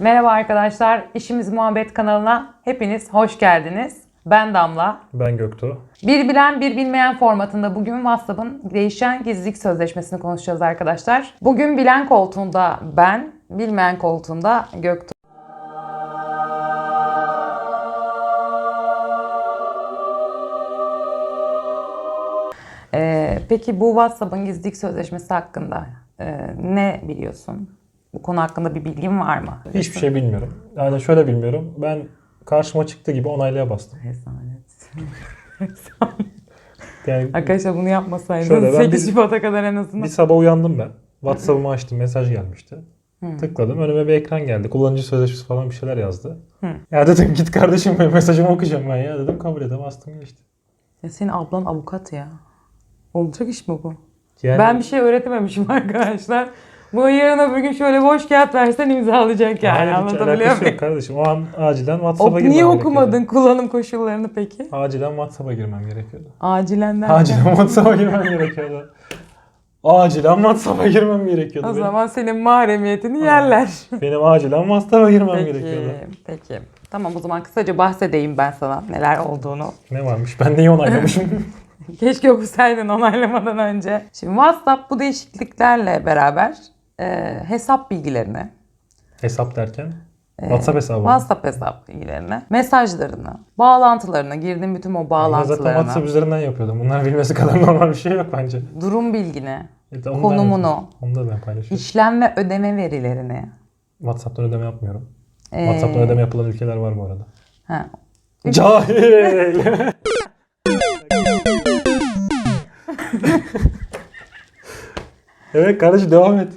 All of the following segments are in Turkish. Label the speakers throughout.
Speaker 1: Merhaba arkadaşlar, İşimiz Muhabbet kanalına hepiniz hoş geldiniz. Ben Damla.
Speaker 2: Ben Göktuğ.
Speaker 1: Bir bilen bir bilmeyen formatında bugün WhatsApp'ın değişen gizlilik sözleşmesini konuşacağız arkadaşlar. Bugün bilen koltuğunda ben, bilmeyen koltuğunda Göktuğ. Ee, peki bu WhatsApp'ın gizlilik sözleşmesi hakkında e, ne biliyorsun? Bu konu hakkında bir bilgin var mı?
Speaker 2: Hiçbir şey bilmiyorum. Yani şöyle bilmiyorum. Ben karşıma çıktığı gibi onaylaya bastım.
Speaker 1: Rezalet.
Speaker 2: Yani
Speaker 1: Arkadaşlar bunu yapmasaydınız
Speaker 2: Şöyle, ben
Speaker 1: 8
Speaker 2: bir-
Speaker 1: Şubat'a kadar en azından.
Speaker 2: bir sabah uyandım ben. WhatsApp'ımı açtım. Mesaj gelmişti. Tıkladım. Önüme bir ekran geldi. Kullanıcı sözleşmesi falan bir şeyler yazdı. Ya dedim git kardeşim ben mesajımı okuyacağım ben ya. Dedim kabul edem bastım geçti.
Speaker 1: Ya senin ablan avukat ya. Olacak iş mi bu?
Speaker 2: Yani
Speaker 1: Ben bir şey öğretememişim arkadaşlar. Bu yarın öbür gün şöyle boş kağıt versen imzalayacak yani.
Speaker 2: Hayır,
Speaker 1: Anlatabiliyor muyum?
Speaker 2: yok kardeşim. O an acilen WhatsApp'a girmem
Speaker 1: niye
Speaker 2: gerekiyordu.
Speaker 1: okumadın kullanım koşullarını peki?
Speaker 2: Acilen WhatsApp'a girmem gerekiyordu.
Speaker 1: Acilen derken.
Speaker 2: Acilen WhatsApp'a girmem gerekiyordu. Acilen WhatsApp'a girmem gerekiyordu.
Speaker 1: O
Speaker 2: benim.
Speaker 1: zaman senin mahremiyetini yerler.
Speaker 2: Benim acilen WhatsApp'a girmem
Speaker 1: Peki,
Speaker 2: gerekiyordu.
Speaker 1: peki. Tamam o zaman kısaca bahsedeyim ben sana neler olduğunu.
Speaker 2: Ne varmış? Ben neyi onaylamışım?
Speaker 1: Keşke okusaydın onaylamadan önce. Şimdi WhatsApp bu değişikliklerle beraber e, hesap bilgilerini,
Speaker 2: Hesap derken? WhatsApp hesabı.
Speaker 1: WhatsApp hesap bilgilerini, mesajlarını, bağlantılarını, girdiğin bütün o
Speaker 2: Ben zaten
Speaker 1: bağlantılarını,
Speaker 2: WhatsApp üzerinden yapıyordum. Bunlar bilmesi kadar normal bir şey yok bence.
Speaker 1: durum bilgini,
Speaker 2: Evet, onu ben
Speaker 1: konumunu,
Speaker 2: yapıyorum. Onu da ben paylaşıyorum.
Speaker 1: işlem ve ödeme verilerini.
Speaker 2: WhatsApp'tan ödeme yapmıyorum.
Speaker 1: e,
Speaker 2: WhatsApp'tan ödeme yapılan ülkeler var bu arada.
Speaker 1: ha,
Speaker 2: Cahil! evet kardeşim devam et.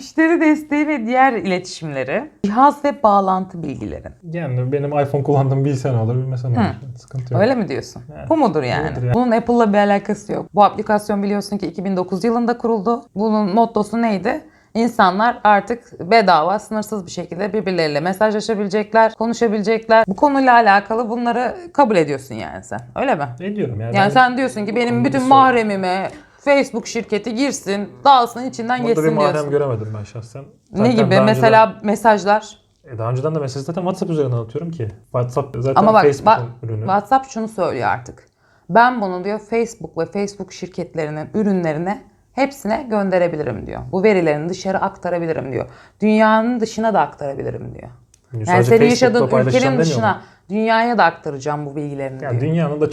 Speaker 1: Müşteri desteği ve diğer iletişimleri, cihaz ve bağlantı bilgileri.
Speaker 2: Yani benim iPhone kullandığım bilsen olur bilmesen olur. Sıkıntı yok.
Speaker 1: Öyle mi diyorsun?
Speaker 2: Evet.
Speaker 1: Bu mudur yani?
Speaker 2: Budur yani.
Speaker 1: Bunun Apple'la bir alakası yok. Bu aplikasyon biliyorsun ki 2009 yılında kuruldu. Bunun mottosu neydi? İnsanlar artık bedava, sınırsız bir şekilde birbirleriyle mesajlaşabilecekler, konuşabilecekler. Bu konuyla alakalı bunları kabul ediyorsun yani sen. Öyle mi?
Speaker 2: Ne diyorum yani?
Speaker 1: Yani sen diyorsun ki benim bütün mahremime Facebook şirketi girsin, dağılsın, içinden
Speaker 2: bir
Speaker 1: geçsin
Speaker 2: mahrem
Speaker 1: diyorsun.
Speaker 2: göremedim ben şahsen.
Speaker 1: Ne
Speaker 2: Zaten
Speaker 1: gibi?
Speaker 2: daha
Speaker 1: Mesela mesajlar.
Speaker 2: Önceden, e, daha önceden de mesaj zaten WhatsApp üzerinden atıyorum ki. WhatsApp zaten
Speaker 1: Ama bak
Speaker 2: Facebook'un ürünü.
Speaker 1: WhatsApp şunu söylüyor artık. Ben bunu diyor Facebook ve Facebook şirketlerinin ürünlerine hepsine gönderebilirim diyor. Bu verilerini dışarı aktarabilirim diyor. Dünyanın dışına da aktarabilirim diyor. Yani
Speaker 2: Sadece
Speaker 1: senin
Speaker 2: Facebook'la
Speaker 1: yaşadığın
Speaker 2: paylaşacağım
Speaker 1: ülkenin
Speaker 2: demiyor
Speaker 1: dışına, dünyaya da aktaracağım bu bilgilerini diyor.
Speaker 2: dünyanın da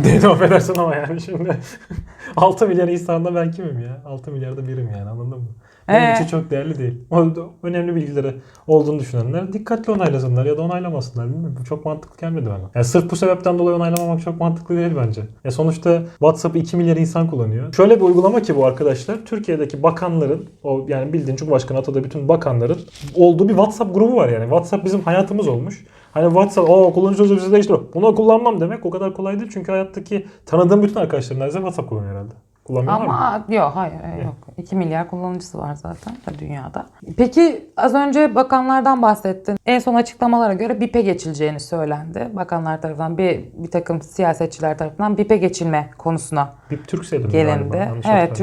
Speaker 2: değil affedersin ama yani şimdi 6 milyar insanda ben kimim ya? 6 milyarda birim yani anladın mı? Benim
Speaker 1: Ee?
Speaker 2: için çok değerli değil. O önemli bilgileri olduğunu düşünenler dikkatli onaylasınlar ya da onaylamasınlar. Bilmiyorum. Bu çok mantıklı gelmedi bana. Yani sırf bu sebepten dolayı onaylamamak çok mantıklı değil bence. Ya sonuçta WhatsApp'ı 2 milyar insan kullanıyor. Şöyle bir uygulama ki bu arkadaşlar. Türkiye'deki bakanların, o yani bildiğin Cumhurbaşkanı atadığı bütün bakanların olduğu bir WhatsApp grubu var yani. WhatsApp bizim hayatımız olmuş. Hani WhatsApp, o kullanıcı sözleşmesi değiştir. Bunu kullanmam demek o kadar kolay değil. Çünkü hayattaki tanıdığım bütün arkadaşlarım neredeyse WhatsApp kullanıyor herhalde. Kullanmıyorlar mı?
Speaker 1: Ama yok hayır hayır, yok. 2 milyar kullanıcısı var zaten da dünyada. Peki az önce bakanlardan bahsettin. En son açıklamalara göre BİP'e geçileceğini söylendi. Bakanlar tarafından bir, bir takım siyasetçiler tarafından BİP'e geçilme konusuna
Speaker 2: Bir Türkcell'in galiba.
Speaker 1: gelindi.
Speaker 2: yanlış
Speaker 1: Evet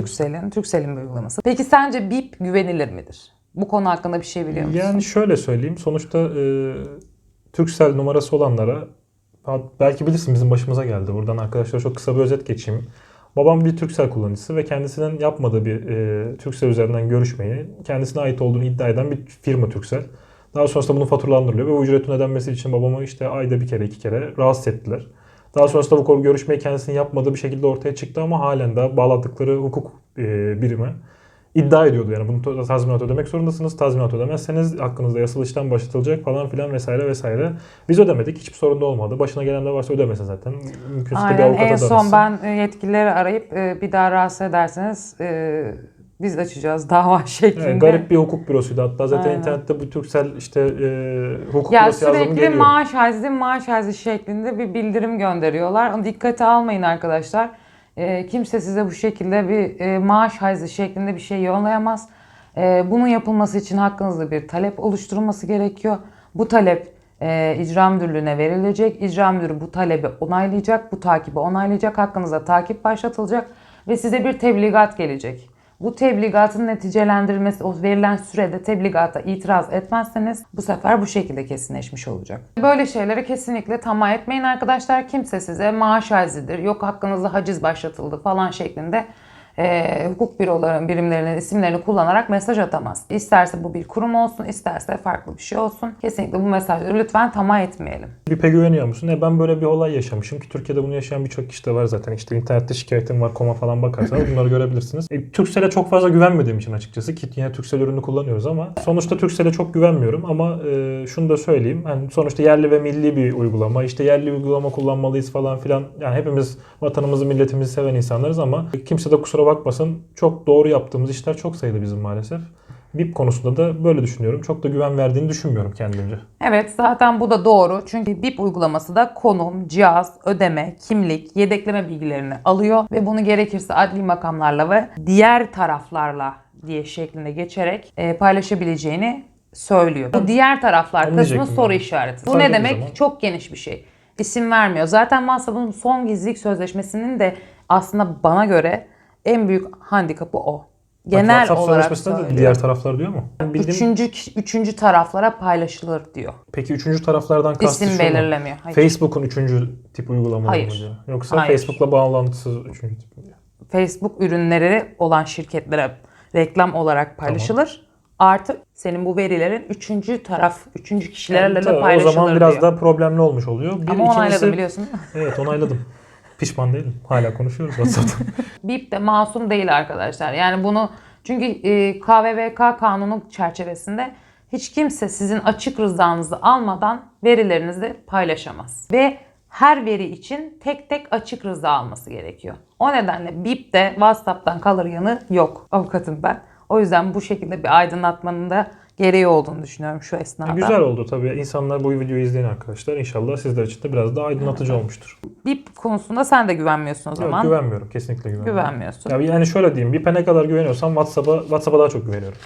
Speaker 1: Turkcell'in bir uygulaması. Peki sence BIP güvenilir midir? Bu konu hakkında bir şey biliyor musun?
Speaker 2: Yani şöyle söyleyeyim. Sonuçta e, Turkcell numarası olanlara belki bilirsin bizim başımıza geldi. Buradan arkadaşlar çok kısa bir özet geçeyim. Babam bir Turkcell kullanıcısı ve kendisinin yapmadığı bir e, Turkcell üzerinden görüşmeyi kendisine ait olduğunu iddia eden bir firma Turkcell. Daha sonrasında bunu faturalandırılıyor ve ücretin ödenmesi için babamı işte ayda bir kere iki kere rahatsız ettiler. Daha sonrasında bu konu görüşmeyi kendisinin yapmadığı bir şekilde ortaya çıktı ama halen de bağladıkları hukuk e, birimi iddia ediyordu. Yani bunu tazminat ödemek zorundasınız. Tazminat ödemezseniz hakkınızda yasal işlem başlatılacak falan filan vesaire vesaire. Biz ödemedik. Hiçbir sorun da olmadı. Başına gelenler varsa ödemesin zaten. Mümkünse de bir
Speaker 1: Aynen
Speaker 2: avukata
Speaker 1: en son
Speaker 2: danışsın.
Speaker 1: ben e, yetkilileri arayıp e, bir daha rahatsız ederseniz e, biz açacağız dava şeklinde.
Speaker 2: Evet, garip bir hukuk bürosuydu. Hatta zaten
Speaker 1: Aynen.
Speaker 2: internette bu Turkcell işte e, hukuk
Speaker 1: Ya
Speaker 2: bürosu
Speaker 1: sürekli
Speaker 2: geliyor.
Speaker 1: maaş hazi maaş hazi şeklinde bir bildirim gönderiyorlar. Onu dikkate almayın arkadaşlar. E, kimse size bu şekilde bir e, maaş hazi şeklinde bir şey yollayamaz. E, bunun yapılması için hakkınızda bir talep oluşturulması gerekiyor. Bu talep e, icra müdürlüğüne verilecek. İcra müdürü bu talebi onaylayacak, bu takibi onaylayacak. Hakkınızda takip başlatılacak ve size bir tebligat gelecek. Bu tebligatın neticelendirilmesi, o verilen sürede tebligata itiraz etmezseniz bu sefer bu şekilde kesinleşmiş olacak. Böyle şeylere kesinlikle tamah etmeyin arkadaşlar. Kimse size maaş hazidir, yok hakkınızda haciz başlatıldı falan şeklinde e, hukuk bürolarının birimlerinin isimlerini kullanarak mesaj atamaz. İsterse bu bir kurum olsun, isterse farklı bir şey olsun. Kesinlikle bu mesajları lütfen tamah etmeyelim.
Speaker 2: BİP'e güveniyor musun? E ben böyle bir olay yaşamışım ki Türkiye'de bunu yaşayan birçok kişi de var zaten. İşte internette şikayetim var, koma falan bakarsanız bunları görebilirsiniz. E, Turkcell'e çok fazla güvenmediğim için açıkçası ki yine Turkcell ürünü kullanıyoruz ama sonuçta Turkcell'e çok güvenmiyorum ama e, şunu da söyleyeyim. Yani sonuçta yerli ve milli bir uygulama. İşte yerli uygulama kullanmalıyız falan filan. Yani hepimiz vatanımızı, milletimizi seven insanlarız ama kimse de kusura bakmasın. Çok doğru yaptığımız işler çok sayıda bizim maalesef. BIP konusunda da böyle düşünüyorum. Çok da güven verdiğini düşünmüyorum kendimce.
Speaker 1: Evet zaten bu da doğru. Çünkü BIP uygulaması da konum, cihaz, ödeme, kimlik, yedekleme bilgilerini alıyor ve bunu gerekirse adli makamlarla ve diğer taraflarla diye şeklinde geçerek e, paylaşabileceğini söylüyor. Bu diğer taraflar kısmı soru
Speaker 2: ben.
Speaker 1: işareti. Bu
Speaker 2: Saygı
Speaker 1: ne demek?
Speaker 2: zaman.
Speaker 1: Çok geniş bir şey. İsim vermiyor. Zaten WhatsApp'ın son gizlilik sözleşmesinin de aslında bana göre en büyük handikapı o. Genel
Speaker 2: WhatsApp
Speaker 1: olarak
Speaker 2: sözleşmesinde de
Speaker 1: söylüyor.
Speaker 2: diğer taraflar diyor mu? Ben bildiğim-
Speaker 1: Üçüncü, üçüncü taraflara paylaşılır diyor.
Speaker 2: Peki üçüncü taraflardan kastı
Speaker 1: İsim
Speaker 2: şu mu?
Speaker 1: belirlemiyor. Hayır.
Speaker 2: Facebook'un üçüncü tip uygulamaları
Speaker 1: Hayır.
Speaker 2: mı diyor? Yoksa
Speaker 1: Hayır.
Speaker 2: Facebook'la bağlantısız üçüncü tip mi diyor?
Speaker 1: Facebook ürünleri olan şirketlere reklam olarak paylaşılır. Artı senin bu verilerin üçüncü taraf, üçüncü kişilerle
Speaker 2: Tabii,
Speaker 1: de paylaşılır
Speaker 2: O zaman biraz
Speaker 1: diyor.
Speaker 2: daha problemli olmuş oluyor. Bir
Speaker 1: Ama onayladım biliyorsun.
Speaker 2: Evet onayladım. Pişman değilim. Hala konuşuyoruz WhatsApp'ta.
Speaker 1: BIP de masum değil arkadaşlar. Yani bunu çünkü e, KVVK kanunu çerçevesinde hiç kimse sizin açık rızanızı almadan verilerinizi paylaşamaz. Ve her veri için tek tek açık rıza alması gerekiyor. O nedenle BIP'te WhatsApp'tan kalır yanı yok avukatım ben. O yüzden bu şekilde bir aydınlatmanın da gereği olduğunu düşünüyorum şu esnada.
Speaker 2: Güzel oldu tabii. İnsanlar bu videoyu izleyen arkadaşlar inşallah sizler için de biraz daha aydınlatıcı olmuştur.
Speaker 1: BIP konusunda sen de güvenmiyorsun o
Speaker 2: Yok,
Speaker 1: zaman.
Speaker 2: güvenmiyorum. Kesinlikle güvenmiyorum.
Speaker 1: Güvenmiyorsun.
Speaker 2: Ya yani şöyle diyeyim. BİP'e ne kadar güveniyorsam WhatsApp'a WhatsApp'a daha çok güveniyorum.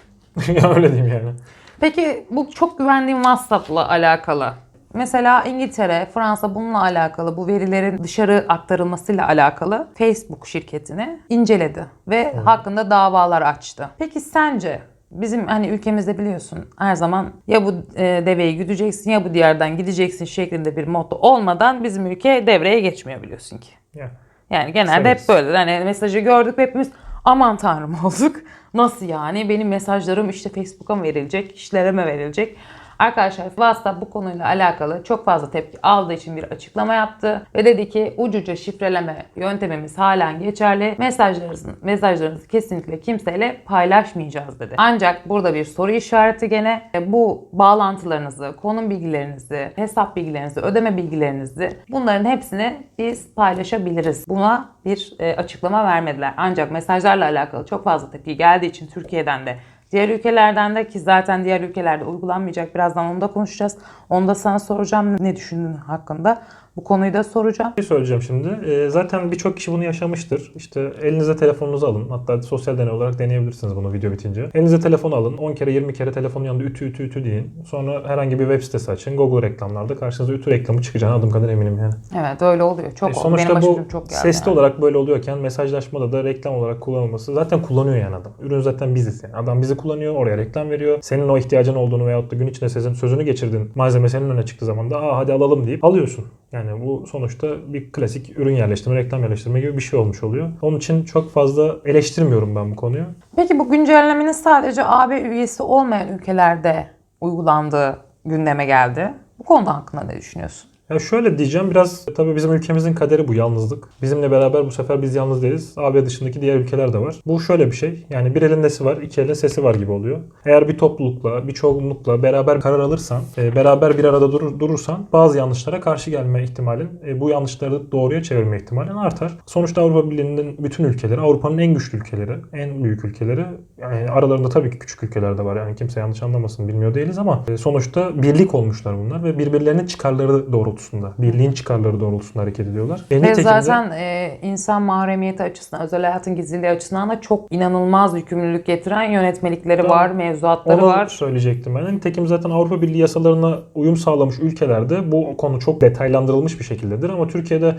Speaker 2: ya öyle diyeyim yani.
Speaker 1: Peki bu çok güvendiğim WhatsApp'la alakalı. Mesela İngiltere, Fransa bununla alakalı bu verilerin dışarı aktarılmasıyla alakalı Facebook şirketini inceledi ve hakkında davalar açtı. Peki sence bizim hani ülkemizde biliyorsun her zaman ya bu e, deveyi güdeceksin ya bu diğerden gideceksin şeklinde bir motto olmadan bizim ülke devreye geçmiyor biliyorsun ki.
Speaker 2: Ya.
Speaker 1: Yani genelde hep
Speaker 2: Severiz.
Speaker 1: böyle. Hani mesajı gördük hepimiz aman tanrım olduk. Nasıl yani? Benim mesajlarım işte Facebook'a mı verilecek, kişilere mi verilecek? Arkadaşlar WhatsApp bu konuyla alakalı çok fazla tepki aldığı için bir açıklama yaptı ve dedi ki ucuca şifreleme yöntemimiz halen geçerli. Mesajlarınızı, mesajlarınızı kesinlikle kimseyle paylaşmayacağız dedi. Ancak burada bir soru işareti gene E, bu bağlantılarınızı, konum bilgilerinizi, hesap bilgilerinizi, ödeme bilgilerinizi bunların hepsini biz paylaşabiliriz. Buna bir e, açıklama vermediler. Ancak mesajlarla alakalı çok fazla tepki geldiği için Türkiye'den de Diğer ülkelerden de ki zaten diğer ülkelerde uygulanmayacak. Birazdan onu da konuşacağız. Onu da sana soracağım ne düşündüğün hakkında. Bu konuyu da soracağım.
Speaker 2: Bir şey söyleyeceğim şimdi. Ee, zaten birçok kişi bunu yaşamıştır. İşte elinize telefonunuzu alın. Hatta sosyal deney olarak deneyebilirsiniz bunu video bitince. Elinize telefonu alın. 10 kere 20 kere telefonun yanında ütü ütü ütü deyin. Sonra herhangi bir web sitesi açın. Google reklamlarda karşınıza ütü reklamı çıkacağına adım kadar eminim yani.
Speaker 1: Evet öyle oluyor. Çok
Speaker 2: E, sonuçta
Speaker 1: Benim
Speaker 2: bu
Speaker 1: çok geldi.
Speaker 2: sesli
Speaker 1: yani.
Speaker 2: olarak böyle oluyorken mesajlaşmada da reklam olarak kullanılması zaten kullanıyor yani adam. Ürün zaten biziz yani. Adam bizi kullanıyor, oraya reklam veriyor. Senin o ihtiyacın olduğunu veyahut da gün içinde sizin sözünü geçirdin. Malzeme senin önüne çıktığı zaman da aa hadi alalım deyip alıyorsun. Yani bu sonuçta bir klasik ürün yerleştirme, reklam yerleştirme gibi bir şey olmuş oluyor. Onun için çok fazla eleştirmiyorum ben bu konuyu.
Speaker 1: Peki bu güncellemenin sadece AB üyesi olmayan ülkelerde uygulandığı gündeme geldi. Bu konuda hakkında ne düşünüyorsun?
Speaker 2: Ya şöyle diyeceğim biraz tabii bizim ülkemizin kaderi bu yalnızlık. Bizimle beraber bu sefer biz yalnız değiliz. AB dışındaki diğer ülkeler de var. Bu şöyle bir şey. Yani bir elin nesi var, iki elin sesi var gibi oluyor. Eğer bir toplulukla, bir çoğunlukla beraber karar alırsan, e, beraber bir arada durur, durursan bazı yanlışlara karşı gelme ihtimalin, e, bu yanlışları doğruya çevirme ihtimalin artar. Sonuçta Avrupa Birliği'nin bütün ülkeleri, Avrupa'nın en güçlü ülkeleri, en büyük ülkeleri. Yani aralarında tabii ki küçük ülkeler de var. Yani kimse yanlış anlamasın bilmiyor değiliz ama e, sonuçta birlik olmuşlar bunlar ve birbirlerinin çıkarları doğrultusunda doğrultusunda, birliğin çıkarları doğrultusunda hareket ediyorlar. E,
Speaker 1: Ve
Speaker 2: nitekim de-
Speaker 1: zaten e, insan mahremiyeti açısından, özel hayatın gizliliği açısından da çok inanılmaz yükümlülük getiren yönetmelikleri
Speaker 2: Tabii.
Speaker 1: var, mevzuatları
Speaker 2: Onu
Speaker 1: var.
Speaker 2: söyleyecektim ben. Nitekim zaten Avrupa Birliği yasalarına uyum sağlamış ülkelerde bu konu çok detaylandırılmış bir şekildedir. Ama Türkiye'de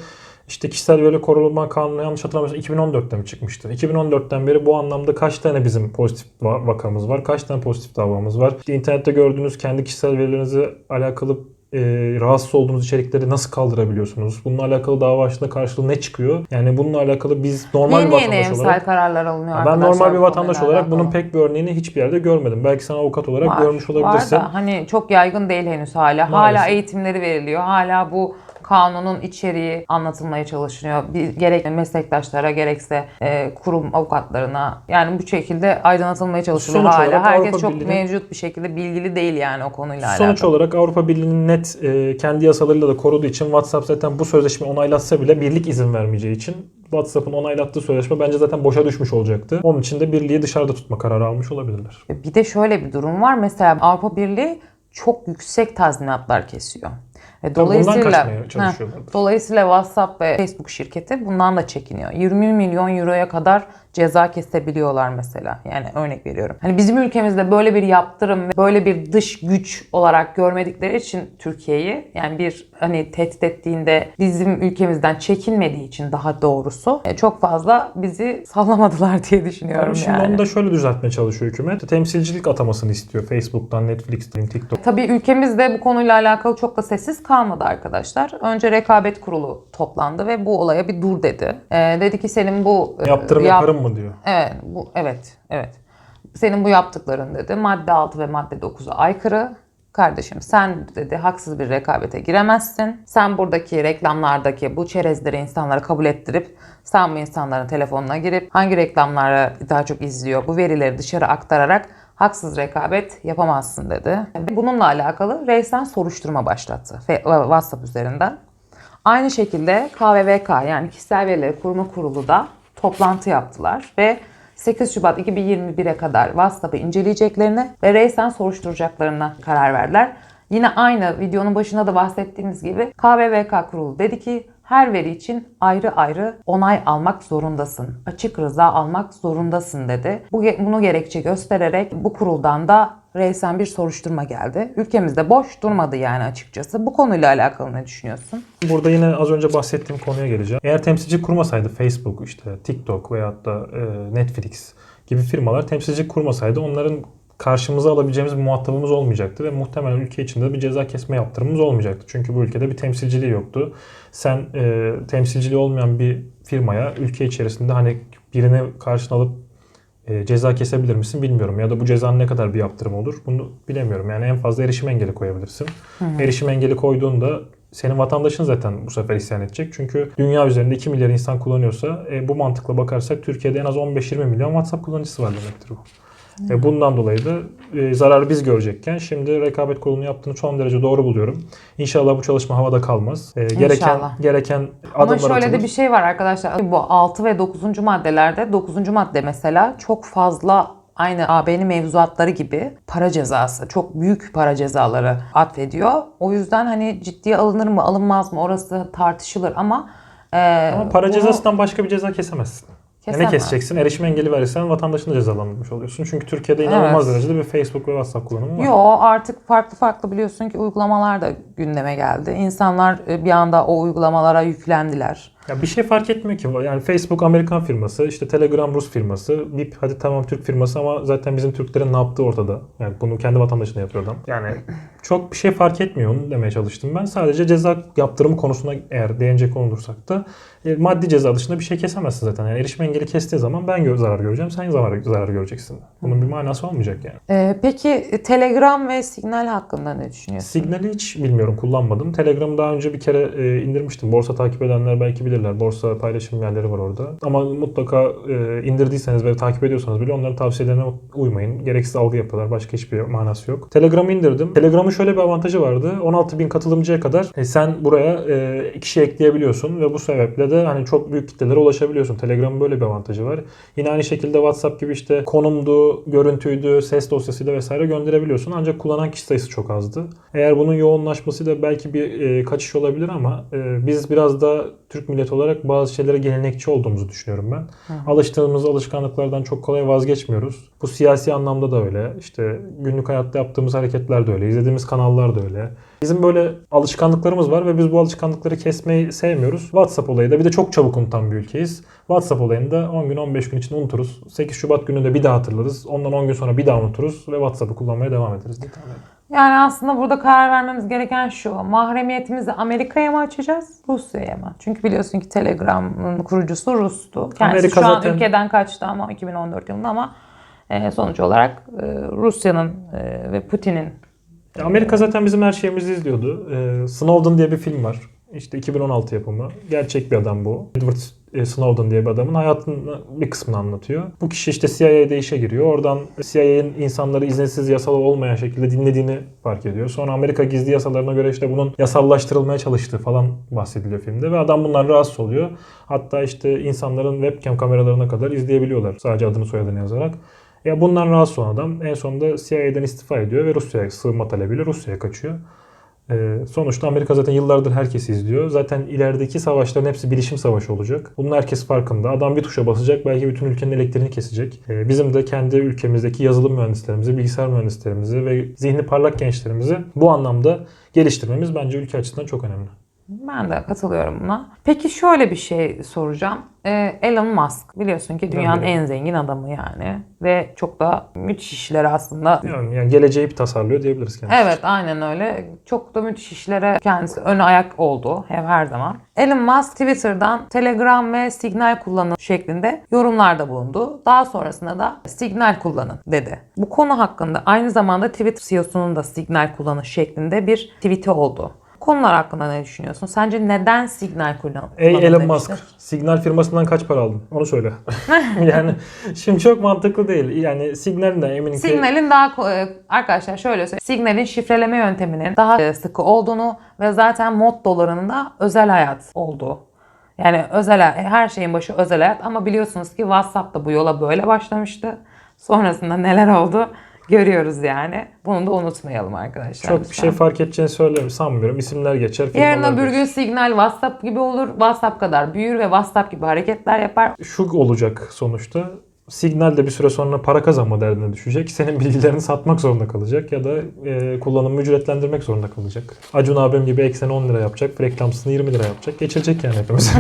Speaker 2: işte kişisel veri koruma kanunu yanlış hatırlamıyorsam 2014'te mi çıkmıştı? 2014'ten beri bu anlamda kaç tane bizim pozitif va- vakamız var? Kaç tane pozitif davamız var? İşte internette gördüğünüz kendi kişisel verilerinize alakalı e, rahatsız olduğunuz içerikleri nasıl kaldırabiliyorsunuz? Bununla alakalı dava açtığında karşılığı ne çıkıyor? Yani bununla alakalı biz normal
Speaker 1: Yeni
Speaker 2: bir
Speaker 1: yeni
Speaker 2: vatandaş
Speaker 1: emsal
Speaker 2: olarak
Speaker 1: kararlar alınıyor
Speaker 2: ben
Speaker 1: arkadaşlar
Speaker 2: normal bir vatandaş olarak bunun
Speaker 1: alakalı.
Speaker 2: pek bir örneğini hiçbir yerde görmedim. Belki sen avukat olarak
Speaker 1: Var,
Speaker 2: görmüş olabilirsin.
Speaker 1: Var da hani çok yaygın değil henüz hala. Hala
Speaker 2: Maalesef.
Speaker 1: eğitimleri veriliyor. Hala bu kanunun içeriği anlatılmaya çalışılıyor. Bir, gerek meslektaşlara gerekse e, kurum avukatlarına yani bu şekilde aydınlatılmaya çalışılıyor
Speaker 2: Sonuç
Speaker 1: hala. Herkes
Speaker 2: Avrupa
Speaker 1: çok
Speaker 2: Birliği'nin-
Speaker 1: mevcut bir şekilde bilgili değil yani o konuyla
Speaker 2: Sonuç
Speaker 1: alakalı.
Speaker 2: olarak Avrupa Birliği'nin net e, kendi yasalarıyla da koruduğu için WhatsApp zaten bu sözleşmeyi onaylatsa bile birlik izin vermeyeceği için WhatsApp'ın onaylattığı sözleşme bence zaten boşa düşmüş olacaktı. Onun için de birliği dışarıda tutma kararı almış olabilirler.
Speaker 1: Bir de şöyle bir durum var. Mesela Avrupa Birliği çok yüksek tazminatlar kesiyor. Ve
Speaker 2: bundan
Speaker 1: dolayısıyla
Speaker 2: çalışıyorlar.
Speaker 1: dolayısıyla WhatsApp ve Facebook şirketi bundan da çekiniyor. 20 milyon euroya kadar ceza kesebiliyorlar mesela. Yani örnek veriyorum. Hani bizim ülkemizde böyle bir yaptırım ve böyle bir dış güç olarak görmedikleri için Türkiye'yi yani bir hani tehdit ettiğinde bizim ülkemizden çekinmediği için daha doğrusu e, çok fazla bizi sallamadılar diye düşünüyorum
Speaker 2: Ama şimdi
Speaker 1: yani.
Speaker 2: onu da şöyle düzeltmeye çalışıyor hükümet. Temsilcilik atamasını istiyor Facebook'tan, Netflix'ten, TikTok.
Speaker 1: Tabii ülkemizde bu konuyla alakalı çok da sessiz kalmadı arkadaşlar. Önce rekabet kurulu toplandı ve bu olaya bir dur dedi. Ee, dedi ki senin bu e,
Speaker 2: Yaptırım
Speaker 1: yap-
Speaker 2: yaparım mı diyor.
Speaker 1: Evet, bu evet, evet. Senin bu yaptıkların dedi madde 6 ve madde 9'a aykırı. Kardeşim sen dedi haksız bir rekabete giremezsin. Sen buradaki reklamlardaki bu çerezleri insanlara kabul ettirip sen bu insanların telefonuna girip hangi reklamları daha çok izliyor bu verileri dışarı aktararak haksız rekabet yapamazsın dedi. Bununla alakalı reisen soruşturma başlattı WhatsApp üzerinden. Aynı şekilde KVVK yani Kişisel Verileri Koruma Kurulu da toplantı yaptılar ve 8 Şubat 2021'e kadar WhatsApp'ı inceleyeceklerini ve reysen soruşturacaklarına karar verdiler. Yine aynı videonun başında da bahsettiğimiz gibi KVVK kurulu dedi ki her veri için ayrı ayrı onay almak zorundasın. Açık rıza almak zorundasın dedi. Bu bunu gerekçe göstererek bu kuruldan da reysen bir soruşturma geldi. Ülkemizde boş durmadı yani açıkçası. Bu konuyla alakalı ne düşünüyorsun?
Speaker 2: Burada yine az önce bahsettiğim konuya geleceğim. Eğer temsilci kurmasaydı Facebook, işte TikTok veyahut da e, Netflix gibi firmalar temsilci kurmasaydı onların karşımıza alabileceğimiz bir muhatabımız olmayacaktı ve muhtemelen ülke içinde bir ceza kesme yaptırımımız olmayacaktı. Çünkü bu ülkede bir temsilciliği yoktu. Sen e, temsilciliği olmayan bir firmaya ülke içerisinde hani birini karşına alıp e, ceza kesebilir misin bilmiyorum. Ya da bu cezanın ne kadar bir yaptırım olur bunu bilemiyorum. Yani en fazla erişim engeli koyabilirsin. Erişim engeli koyduğunda senin vatandaşın zaten bu sefer isyan edecek. Çünkü dünya üzerinde 2 milyar insan kullanıyorsa e, bu mantıkla bakarsak Türkiye'de en az 15-20 milyon WhatsApp kullanıcısı var demektir bu. E, bundan dolayı da e, zararı biz görecekken şimdi rekabet kurulunun yaptığını son derece doğru buluyorum. İnşallah bu çalışma havada kalmaz. E, gereken
Speaker 1: İnşallah.
Speaker 2: gereken
Speaker 1: Ama
Speaker 2: adımlar
Speaker 1: şöyle
Speaker 2: atılır.
Speaker 1: de bir şey var arkadaşlar. Bu 6 ve 9. maddelerde 9. madde mesela çok fazla aynı AB'nin mevzuatları gibi para cezası, çok büyük para cezaları atfediyor. O yüzden hani ciddiye alınır mı, alınmaz mı orası tartışılır ama e,
Speaker 2: Ama para
Speaker 1: bunu-
Speaker 2: cezasından başka bir ceza kesemezsin. Ya ne
Speaker 1: Kesemez.
Speaker 2: keseceksin? Erişim engeli verirsen vatandaşını cezalandırmış oluyorsun. Çünkü Türkiye'de inanılmaz
Speaker 1: Evet.
Speaker 2: derecede bir Facebook ve WhatsApp kullanımı var.
Speaker 1: Yo artık farklı farklı biliyorsun ki uygulamalar da gündeme geldi. İnsanlar e, bir anda o uygulamalara yüklendiler.
Speaker 2: Ya bir şey fark etmiyor ki. Yani Facebook Amerikan firması, işte Telegram Rus firması, Bip hadi tamam Türk firması ama zaten bizim Türklerin ne yaptığı ortada. Yani bunu kendi vatandaşına yapıyor adam. Yani çok bir şey fark etmiyor onu demeye çalıştım ben. Sadece ceza yaptırımı konusuna eğer değinecek olursak da e, maddi ceza dışında bir şey kesemezsin zaten. Yani erişim engeli kestiği zaman ben gö- zarar göreceğim, sen zarar, zarar göreceksin. Bunun bir manası olmayacak yani.
Speaker 1: E, peki e, Telegram ve Signal hakkında ne düşünüyorsun?
Speaker 2: Signal'i hiç bilmiyorum kullanmadım. Telegram'ı daha önce bir kere e, indirmiştim. Borsa takip edenler belki bilirler. Borsa paylaşım yerleri var orada. Ama mutlaka e, indirdiyseniz ve takip ediyorsanız bile onların tavsiyelerine uymayın. Gereksiz algı yapıyorlar. Başka hiçbir manası yok. Telegram'ı indirdim. Telegram'ı şöyle bir avantajı vardı. 16 bin katılımcıya kadar e, sen buraya e, kişi ekleyebiliyorsun ve bu sebeple de hani çok büyük kitlelere ulaşabiliyorsun. Telegram'ın böyle bir avantajı var. Yine aynı şekilde WhatsApp gibi işte konumdu, görüntüydü, ses dosyasıyla vesaire gönderebiliyorsun. Ancak kullanan kişi sayısı çok azdı. Eğer bunun yoğunlaşmasıyla belki bir e, kaçış olabilir ama e, biz biraz da Türk milleti olarak bazı şeylere gelenekçi olduğumuzu düşünüyorum ben. Alıştığımız alışkanlıklardan çok kolay vazgeçmiyoruz. Bu siyasi anlamda da öyle. İşte günlük hayatta yaptığımız hareketler de öyle. izlediğimiz kanallar da öyle. Bizim böyle alışkanlıklarımız var ve biz bu alışkanlıkları kesmeyi sevmiyoruz. WhatsApp olayı da bir de çok çabuk unutan bir ülkeyiz. WhatsApp olayını da 10 gün 15 gün içinde unuturuz. 8 Şubat günü de bir daha hatırlarız. Ondan 10 gün sonra bir daha unuturuz ve WhatsApp'ı kullanmaya devam ederiz diye tahmin ediyorum.
Speaker 1: Yani aslında burada karar vermemiz gereken şu. Mahremiyetimizi Amerika'ya mı açacağız, Rusya'ya mı? Çünkü biliyorsun ki Telegram'ın kurucusu Rus'tu. Kendisi
Speaker 2: Amerika
Speaker 1: şu an
Speaker 2: zaten-
Speaker 1: ülkeden kaçtı ama 2014 yılında ama e, sonuç olarak e, Rusya'nın e, ve Putin'in
Speaker 2: Amerika zaten bizim her şeyimizi izliyordu. Ee, Snowden diye bir film var. İşte 2016 yapımı. Gerçek bir adam bu. Edward e, Snowden diye bir adamın hayatının bir kısmını anlatıyor. Bu kişi işte CIA'de işe giriyor. Oradan CIA'nin insanları izinsiz yasal olmayan şekilde dinlediğini fark ediyor. Sonra Amerika gizli yasalarına göre işte bunun yasallaştırılmaya çalıştığı falan bahsediliyor filmde. Ve adam bundan rahatsız oluyor. Hatta işte insanların webcam kameralarına kadar izleyebiliyorlar. Sadece adını soyadını yazarak. Ya bundan rahatsız olan adam en sonunda CIA'den istifa ediyor ve Rusya'ya sığınma talebiyle Rusya'ya kaçıyor. Ee, sonuçta Amerika zaten yıllardır herkesi izliyor. Zaten ilerideki savaşların hepsi bilişim savaşı olacak. Bunun herkes farkında. Adam bir tuşa basacak belki bütün ülkenin elektriğini kesecek. Ee, bizim de kendi ülkemizdeki yazılım mühendislerimizi, bilgisayar mühendislerimizi ve zihni parlak gençlerimizi bu anlamda geliştirmemiz bence ülke açısından çok önemli.
Speaker 1: Ben de katılıyorum buna. Peki şöyle bir şey soracağım. Ee, Elon Musk biliyorsun ki dünyanın en zengin adamı yani. Ve çok da müthiş işleri aslında.
Speaker 2: Yani, yani geleceği bir tasarlıyor diyebiliriz kendisi.
Speaker 1: Evet aynen öyle. Çok da müthiş işlere kendisi ön ayak oldu hep her zaman. Elon Musk Twitter'dan Telegram ve Signal kullanın şeklinde yorumlarda bulundu. Daha sonrasında da Signal kullanın dedi. Bu konu hakkında aynı zamanda Twitter CEO'sunun da Signal kullanın şeklinde bir tweet'i oldu. Konular hakkında ne düşünüyorsun? Sence neden Signal kullanın?
Speaker 2: Ey Elon
Speaker 1: demiştir?
Speaker 2: Musk, Signal firmasından kaç para aldın? Onu söyle. yani şimdi çok mantıklı değil. Yani Signal'in de eminim ki
Speaker 1: Signal'in daha e, arkadaşlar şöyle söyleyeyim. Signal'in şifreleme yönteminin daha e, sıkı olduğunu ve zaten mod dolarının da özel hayat olduğu. Yani özel her şeyin başı özel hayat ama biliyorsunuz ki WhatsApp da bu yola böyle başlamıştı. Sonrasında neler oldu görüyoruz yani. Bunu da unutmayalım arkadaşlar.
Speaker 2: çok bir şey fark edeceğini söylemiyorum. Sanmıyorum. İsimler geçer,
Speaker 1: Yarın öbür
Speaker 2: geçer.
Speaker 1: gün Signal WhatsApp gibi olur. WhatsApp kadar büyür ve WhatsApp gibi hareketler yapar.
Speaker 2: Şu olacak sonuçta. Signal de bir süre sonra para kazanma derdine düşecek. Senin bilgilerini satmak zorunda kalacak ya da e, kullanımı ücretlendirmek zorunda kalacak. Acun abim gibi ekseni 10 lira yapacak, reklamsını 20 lira yapacak. Geçilecek yani hepimiz.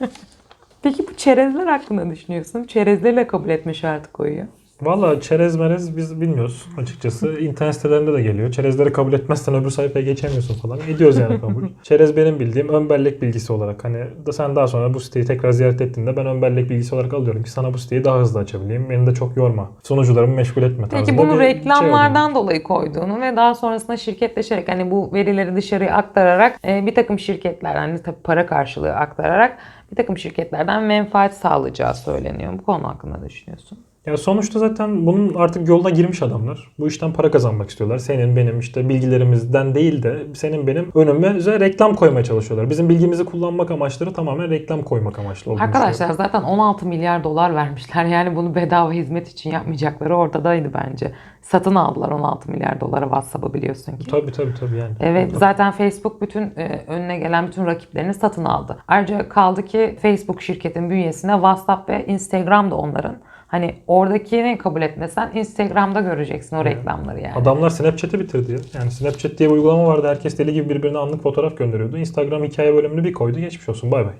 Speaker 1: Peki bu çerezler hakkında düşünüyorsun? Çerezlerle kabul etme şartı koyuyor.
Speaker 2: Valla çerez merez biz bilmiyoruz açıkçası. İnternet sitelerinde de geliyor. Çerezleri kabul etmezsen öbür sayfaya geçemiyorsun falan. Ediyoruz yani kabul. Çerez benim bildiğim ön bellek bilgisi olarak. Hani da sen daha sonra bu siteyi tekrar ziyaret ettiğinde ben ön bellek bilgisi olarak alıyorum ki sana bu siteyi daha hızlı açabileyim. Beni de çok yorma. Sunucularımı meşgul etme
Speaker 1: Peki
Speaker 2: tarzında
Speaker 1: bunu
Speaker 2: bir şey
Speaker 1: reklamlardan dolayı koyduğunu ve daha sonrasında şirketleşerek hani bu verileri dışarıya aktararak e, bir takım şirketler hani tabii para karşılığı aktararak bir takım şirketlerden menfaat sağlayacağı söyleniyor. Bu konu hakkında düşünüyorsun?
Speaker 2: Ya sonuçta zaten bunun artık yoluna girmiş adamlar. Bu işten para kazanmak istiyorlar. Senin benim işte bilgilerimizden değil de senin benim önümüze reklam koymaya çalışıyorlar. Bizim bilgimizi kullanmak amaçları tamamen reklam koymak amaçlı olduğunu
Speaker 1: Arkadaşlar zaten 16 milyar dolar vermişler. Yani bunu bedava hizmet için yapmayacakları ortadaydı bence. Satın aldılar 16 milyar dolara WhatsApp'ı biliyorsun ki.
Speaker 2: Tabii tabii tabii yani.
Speaker 1: Evet zaten Facebook bütün e, önüne gelen bütün rakiplerini satın aldı. Ayrıca kaldı ki Facebook şirketin bünyesinde WhatsApp ve Instagram da onların. Hani oradakini kabul etmesen Instagram'da göreceksin o reklamları yani.
Speaker 2: Adamlar Snapchat'i bitirdi ya. Yani Snapchat diye bir uygulama vardı. Herkes deli gibi birbirine anlık fotoğraf gönderiyordu. Instagram hikaye bölümünü bir koydu. Geçmiş olsun. Bay bay.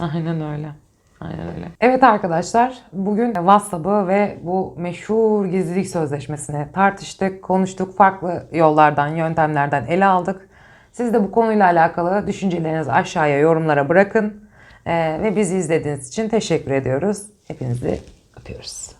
Speaker 1: Aynen öyle. Aynen öyle. Evet arkadaşlar bugün WhatsApp'ı ve bu meşhur gizlilik sözleşmesini tartıştık, konuştuk. Farklı yollardan, yöntemlerden ele aldık. Siz de bu konuyla alakalı düşüncelerinizi aşağıya yorumlara bırakın. Ee, ve bizi izlediğiniz için teşekkür ediyoruz. Hepinizi öpüyoruz.